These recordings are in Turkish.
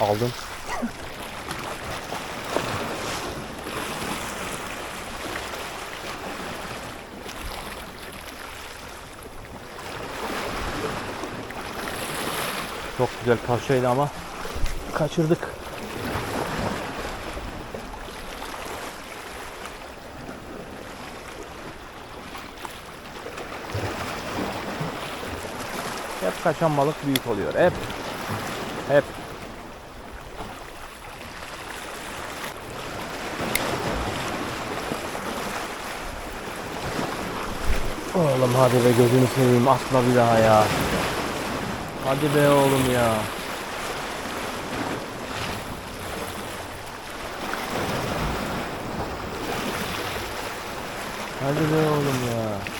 Aldım. Çok güzel parçaydı ama kaçırdık. Hep kaçan balık büyük oluyor. Hep. Hep. Oğlum hadi be gözünü seveyim atma bir daha ya. Hadi be oğlum ya. Hadi be oğlum ya.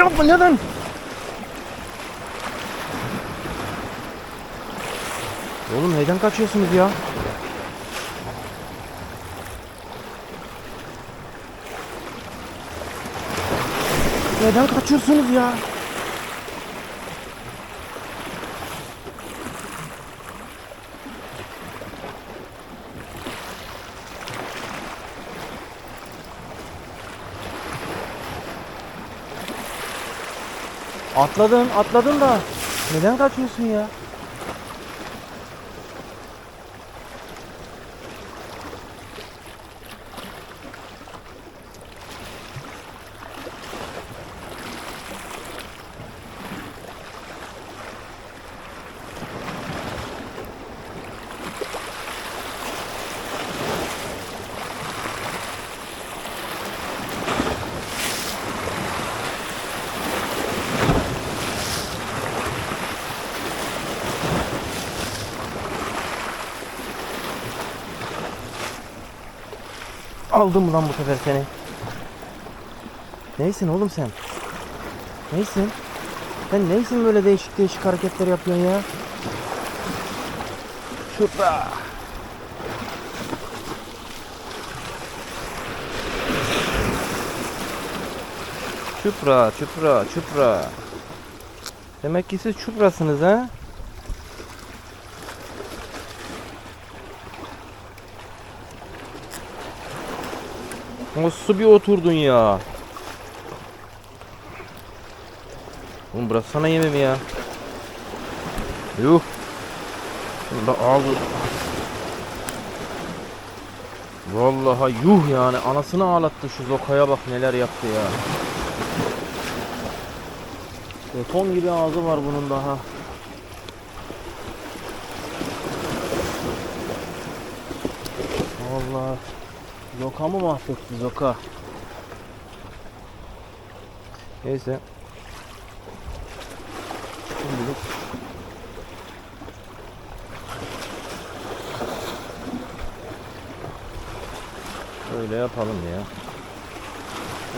İşte yapma neden? Oğlum neden kaçıyorsunuz ya? Neden kaçıyorsunuz ya? Atladın, atladın da neden kaçıyorsun ya? Aldım lan bu sefer seni? Neysin oğlum sen? Neysin? Sen neysin böyle değişik değişik hareketler yapıyorsun ya? Şurada. Çupra, çupra, çupra. Demek ki siz çuprasınız ha? Nasıl bir oturdun ya? Oğlum bıraksana yememi ya. Yuh. Şurada al. Vallahi yuh yani anasını ağlattı şu zokaya bak neler yaptı ya. Beton gibi ağzı var bunun daha. Vallahi Zoka mı mahvetti Zoka? Neyse. Şimdilik Öyle yapalım ya.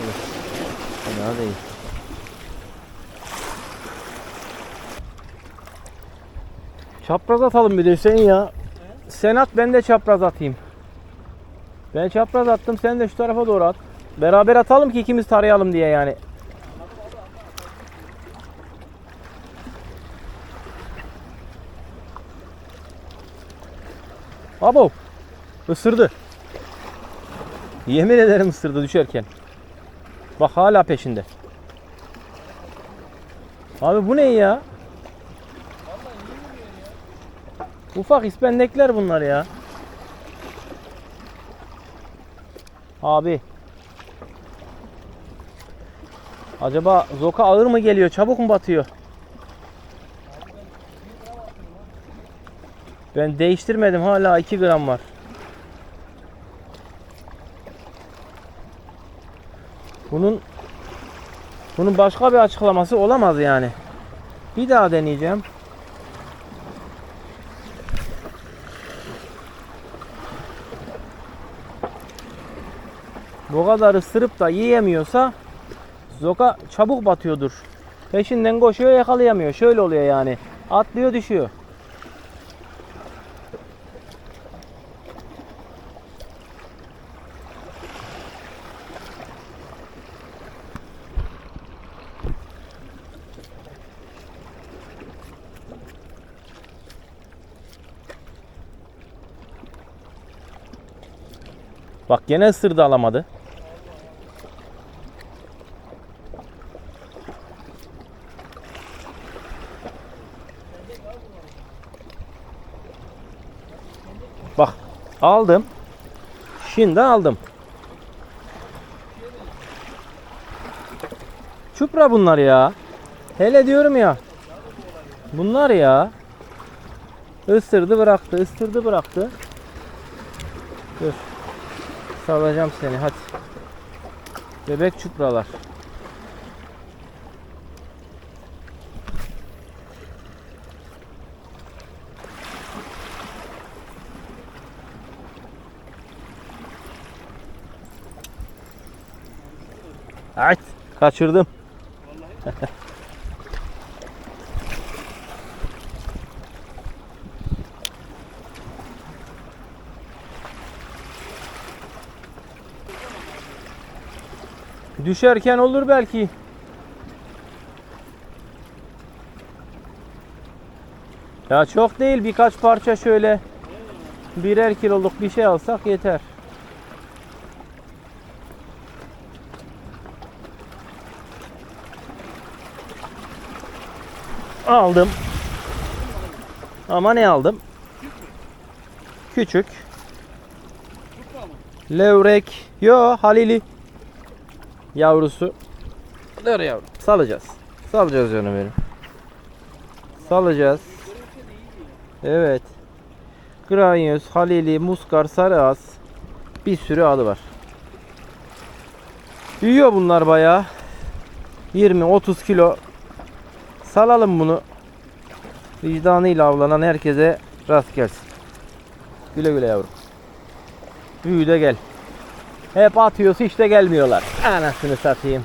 Evet. Fena değil. Çapraz atalım bir de Hüseyin ya. Sen at ben de çapraz atayım. Ben çapraz attım sen de şu tarafa doğru at. Beraber atalım ki ikimiz tarayalım diye yani. Abo. Isırdı. Yemin ederim ısırdı düşerken. Bak hala peşinde. Abi bu ne ya? Ufak ispendekler bunlar ya. Abi. Acaba zoka ağır mı geliyor? Çabuk mu batıyor? Ben değiştirmedim. Hala 2 gram var. Bunun bunun başka bir açıklaması olamaz yani. Bir daha deneyeceğim. Rogalar ısırıp da yiyemiyorsa zoka çabuk batıyordur. Peşinden koşuyor yakalayamıyor. Şöyle oluyor yani. Atlıyor düşüyor. Bak gene ısırdı alamadı. Bak aldım. Şimdi aldım. Çupra bunlar ya. Hele diyorum ya. Bunlar ya. Isırdı bıraktı, ısırdı bıraktı. Dur. Salacağım seni hadi. Bebek çupralar. Kaçırdım. Düşerken olur belki. Ya çok değil birkaç parça şöyle birer kiloluk bir şey alsak yeter. Aldım. Ama ne aldım? Küçük. Levrek. Yo Halili. Yavrusu. Dur yavrum. Salacağız. Salacağız canım benim. Salacağız. Evet. Granyos, Halili, Muskar, Sarıas. Bir sürü adı var. Büyüyor bunlar bayağı. 20-30 kilo. Salalım bunu. Vicdanıyla avlanan herkese rast gelsin. Güle güle yavrum. Büyü de gel. Hep atıyoruz hiç de gelmiyorlar. Anasını satayım.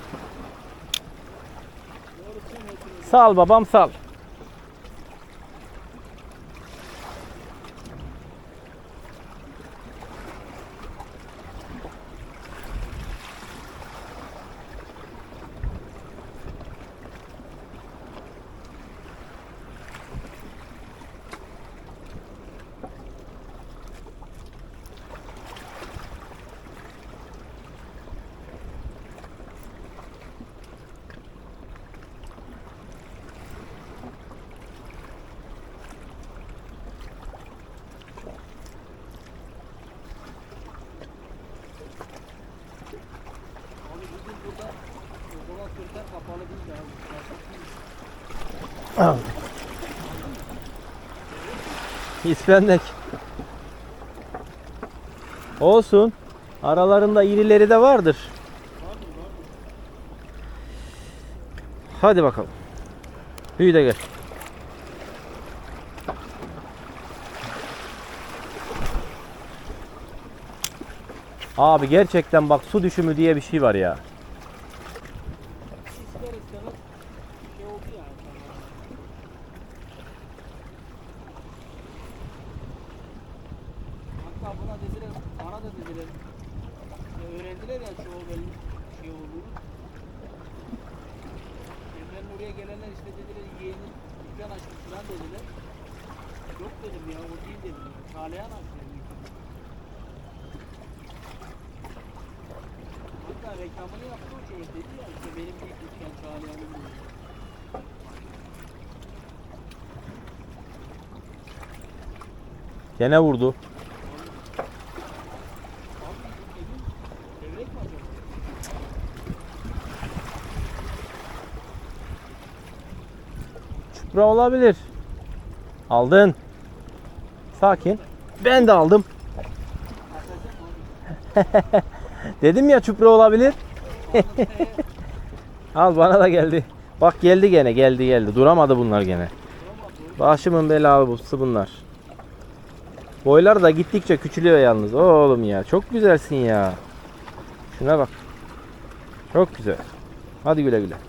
Sal babam sal. İspendek. Olsun. Aralarında irileri de vardır. Hadi bakalım. Büyü de gel. Abi gerçekten bak su düşümü diye bir şey var ya. İster istemez şey oldu ya. Hatta buna dediler, bana da dediler. Ya öğrendiler ya çoğu belli şey olduğunu. Evlerin oraya gelenler işte dediler yeğenin dükkan açmış falan dediler. Yok dedim ya o değil dedim. Çağlayan dedim. Hatta reklamını yaptı o çocuk dedi ya işte benim ilk dükkan Çağlayan'ın dedi. Gene vurdu. Çupra olabilir. Aldın. Sakin. Ben de aldım. Dedim ya çupra olabilir. Al bana da geldi. Bak geldi gene geldi geldi. Duramadı bunlar gene. Başımın belalısı bunlar. Boylar da gittikçe küçülüyor yalnız. Oğlum ya çok güzelsin ya. Şuna bak. Çok güzel. Hadi güle güle.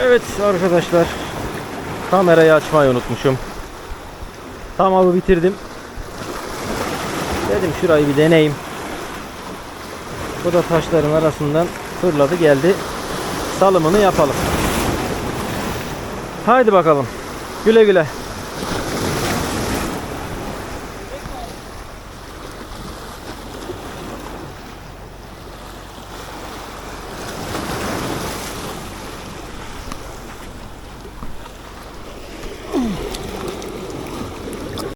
Evet arkadaşlar. Kamerayı açmayı unutmuşum. Tam avı bitirdim. Dedim şurayı bir deneyeyim. Bu da taşların arasından Fırladı geldi. Salımını yapalım. Haydi bakalım. Güle güle.